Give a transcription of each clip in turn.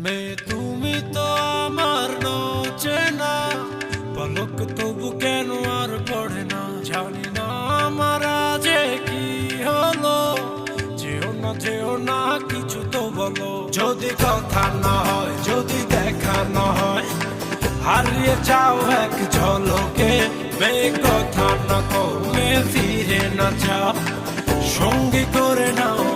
মে তুমি তো আমার চেনা পলক তবু কেন আর পড়ে না? জানি না আমার যে কি হলো, যেও না যেও না, কিছু তো বলো। যদি কথা না হয়, যদি দেখা না হয়, হারিয়ে যাও এক ঝলকে, বে কথা না কমে ফিরে না যাও। সঙ্গী করে নাও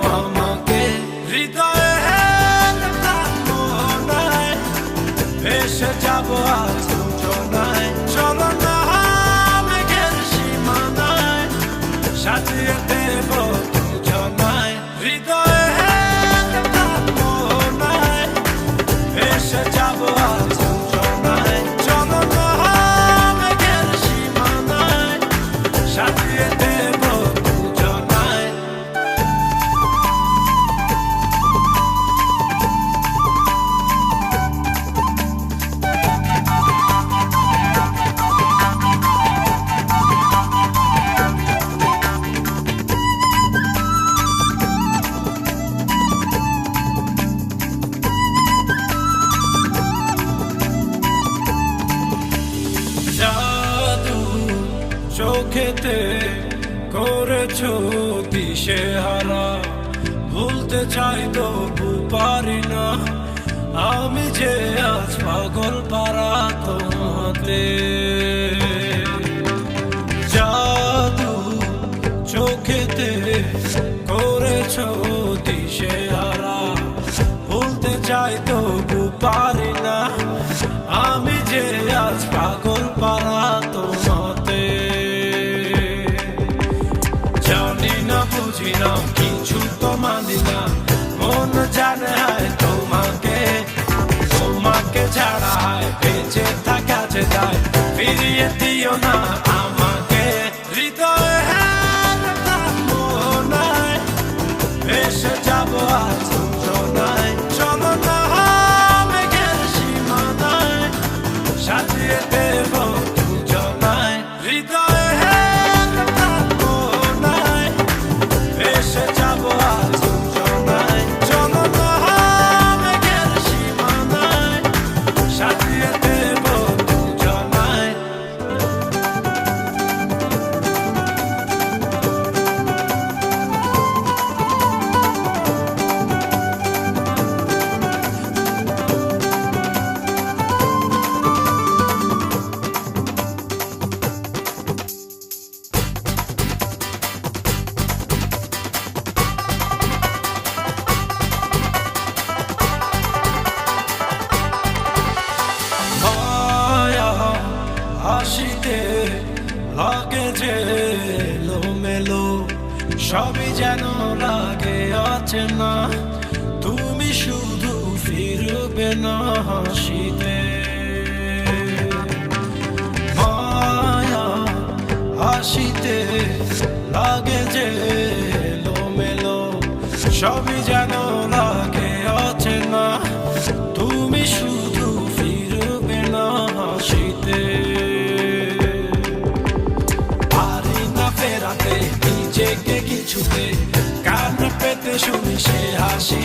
ভেসে যাব আজ দুজনায় চোখেতে করেছ দিশে হারা ভুলতে চাই তবু পারি না। আমি যে আজ পাগল পারা তোমাতে। জাদু চোখেতে করেছ দিশে Leona. লাগে যে মেলো সবই যেন লাগে, আছে না। তুমি শুধু ফিরবে না হাসিতে। মায়া হাসিতে লাগে যে মেলো সবই শুনি সে হাসি।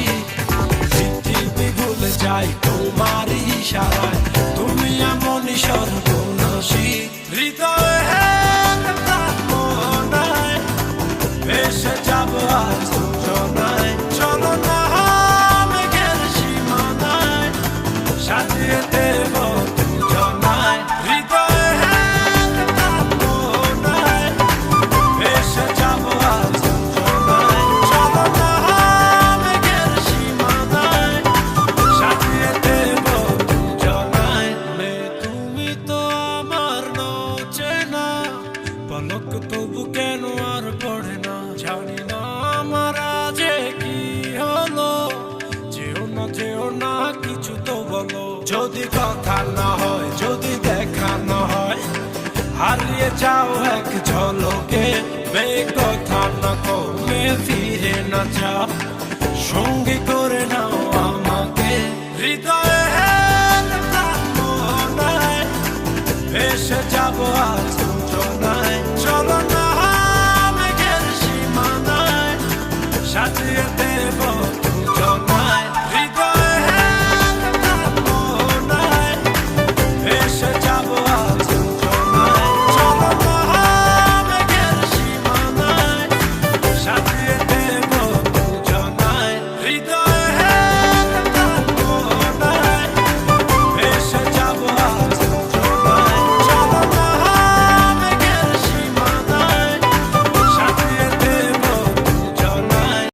পৃথিবী ভুলে যায় তোমার ইশারায়। তুমি এমন সর্বনাশী কথা না হয়, যদি দেখা না হয়, হারিয়ে যাও এক ঝলকে। বে কথা না কমে ফিরে না যাও, সঙ্গী করে নাও আমাকে। হৃদয়ে মোহনায় ভেসে যাব আজ দুজনায় চলো না মেঘের সীমানায়, সাজিয়ে